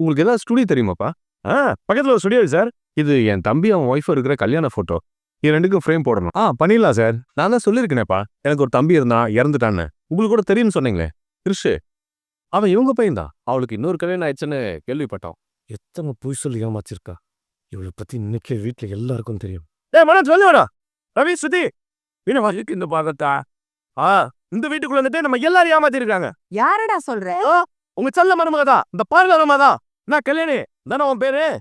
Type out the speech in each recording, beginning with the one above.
உங்களுக்கு ஏதாவது ஸ்டுடியோ தெரியுமாப்பா? ஆ பக்கத்துல ஒரு ஸ்டுடியோ சார். இது என் தம்பி அவன் ஒய்ஃப் இருக்கிற கல்யாண போட்டோ இது ரெண்டுக்கும் ஃப்ரேம் போடணும். ஆ பண்ணிடலாம் சார். நான் தான் சொல்லியிருக்கேனேப்பா. எனக்கு ஒரு தம்பி இருந்தான் இறந்துட்டான்னு. உங்களுக்கு கூட தெரியும்னு சொன்னீங்களே. கிறிஷ் அவன் இவங்க பையன் தான். அவளுக்கு இன்னொரு கல்யாணம் ஆயிடுச்சுன்னு கேள்விப்பட்டோம். எத்தனை பொய் சொல்லி ஏமாச்சிருக்கா இவளை பத்தி இன்னைக்கே வீட்ல எல்லாருக்கும் தெரியும். ஏ மனோஜ் வந்து வாடா ரவி சுத்தி வீண வாசிக்கு இந்த பாகத்தா? ஆ இந்த வீட்டுக்குள்ள வந்துட்டு நம்ம எல்லாரும் ஏமாத்திருக்காங்க யாரடா சொல்ற? உங்க செல்ல மருமக தான் இந்த பார்வரமா தான் நான் கல்யாணி. தானே உன் பேரு?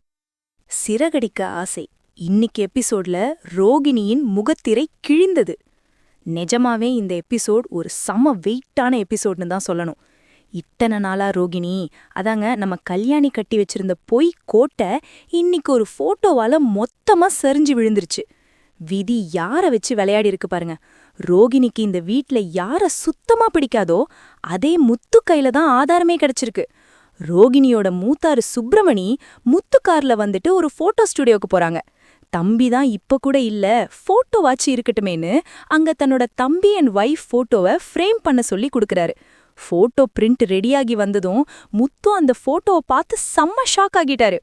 சிறகடிக்க ஆசை. இன்னிக்கு எபிசோட்ல ரோகிணியின் முகத்திரை கிழிந்தது. நிஜமாவே இந்த எபிசோட் ஒரு சம வெயிட்டான எபிசோட்னு தான் சொல்லணும். இத்தனை நாளா ரோகிணி அதாங்க நம்ம கல்யாணி கட்டி வச்சிருந்த பொய் கோட்டை இன்னிக்கு ஒரு போட்டோவால மொத்தமா சரிஞ்சு விழுந்துருச்சு. விதி யார வச்சு விளையாடி இருக்கு பாருங்க. ரோகிணிக்கு இந்த வீட்ல யார சுத்தமா பிடிக்காதோ அதே முத்து கையில தான் ஆதாரமே கிடைச்சிருக்கு. ரோகிணியோட மூத்தாரு சுப்பிரமணி முத்து கார்ல வந்துட்டு ஒரு போட்டோ ஸ்டுடியோக்கு போறாங்க. தம்பி தான் இப்ப கூட இல்ல போட்டோவாச்சு இருக்கட்டுமேனு இருக்கட்டுமேன்னு அங்க தன்னோட தம்பி அண்ட் ஒய்ஃப் போட்டோவை ஃப்ரேம் பண்ண சொல்லி கொடுக்கறாரு. போட்டோ பிரிண்ட் ரெடியாகி வந்ததும் முத்து அந்த போட்டோவை பார்த்து செம்ம ஷாக் ஆகிட்டாரு.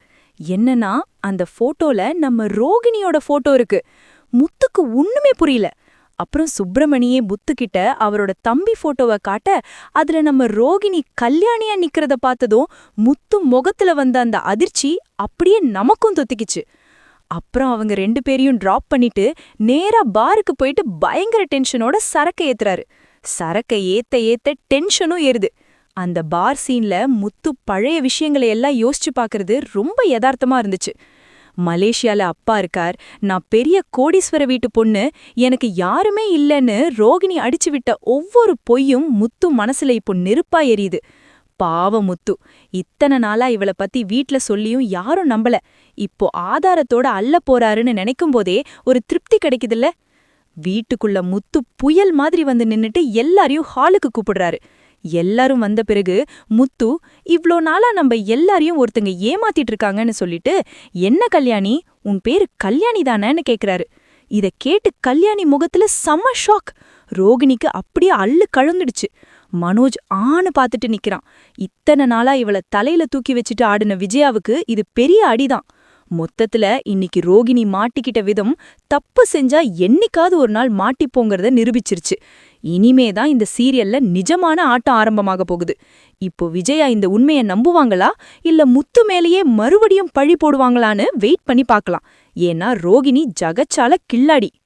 என்னன்னா அந்த போட்டோல நம்ம ரோகிணியோட போட்டோ இருக்கு. முத்துக்கு ஒண்ணுமே புரியல. அப்புறம் சுப்பிரமணியே புத்துக்கிட்ட அவரோட தம்பி போட்டோவை காட்ட அதுல நம்ம ரோகிணி கல்யாணியா நிக்கிறத பார்த்ததும் முத்து முகத்துல வந்த அந்த அதிர்ச்சி அப்படியே நமக்கும் தொத்திக்கிச்சு. அப்புறம் அவங்க ரெண்டு பேரையும் டிராப் பண்ணிட்டு நேரா பாருக்கு போயிட்டு பயங்கர டென்ஷனோட சரக்கை ஏத்துறாரு. சரக்கை ஏத்த ஏத்த டென்ஷனும் ஏறுது. அந்த பார் சீன்ல முத்து பழைய விஷயங்களை எல்லாம் யோசிச்சு பாக்குறது ரொம்ப யதார்த்தமா இருந்துச்சு. மலேசியால அப்பா இருக்கார். நான் பெரிய கோடீஸ்வர வீட்டு பொண்ணு. எனக்கு யாருமே இல்லைன்னு ரோகிணி அடிச்சு விட்ட ஒவ்வொரு பொய்யும் முத்து மனசுல இப்போ நெருப்பா எரியுது. பாவ முத்து. இத்தனை நாளா இவளை பத்தி வீட்ல சொல்லியும் யாரும் நம்பல. இப்போ ஆதாரத்தோட அள்ள போறாருன்னு நினைக்கும் போதே ஒரு திருப்தி கிடைக்குதுல்ல? வீட்டுக்குள்ள முத்து புயல் மாதிரி வந்து நின்னுட்டு எல்லாரையும் ஹாலுக்கு கூப்பிடுறாரு. எல்லாரும் வந்த பிறகு முத்து இவ்ளோ நாளா நம்ம எல்லாரையும் ஒருத்தங்க ஏமாத்திட்டு இருக்காங்கன்னு சொல்லிட்டு என்ன கல்யாணி? உன் பேரு கல்யாணி தானேன்னு கேக்குறாரு. இத கேட்டு கல்யாணி முகத்துல செம்ம ஷாக். ரோகிணிக்கு அப்படியே அள்ளு கழுந்துடுச்சு. மனோஜ் ஆணு பார்த்துட்டு நிக்கிறான். இத்தனை நாளா இவள தலையில தூக்கி வச்சுட்டு ஆடின விஜயாவுக்கு இது பெரிய அடிதான். மொத்தத்துல இன்னைக்கு ரோகிணி மாட்டிக்கிட்ட விதம் தப்பு செஞ்சா என்னைக்காவது ஒரு நாள் மாட்டிப்போங்கிறத நிரூபிச்சிருச்சு. இனிமே தான் இந்த சீரியல்ல நிஜமான ஆட்டம் ஆரம்பமாக போகுது. இப்போ விஜயா இந்த உண்மையை நம்புவாங்களா? இல்ல முத்து மேலேயே மறுபடியும் பழி போடுவாங்களான்னு வெயிட் பண்ணி பார்க்கலாம். ஏன்னா ரோகிணி ஜகச்சால கில்லாடி.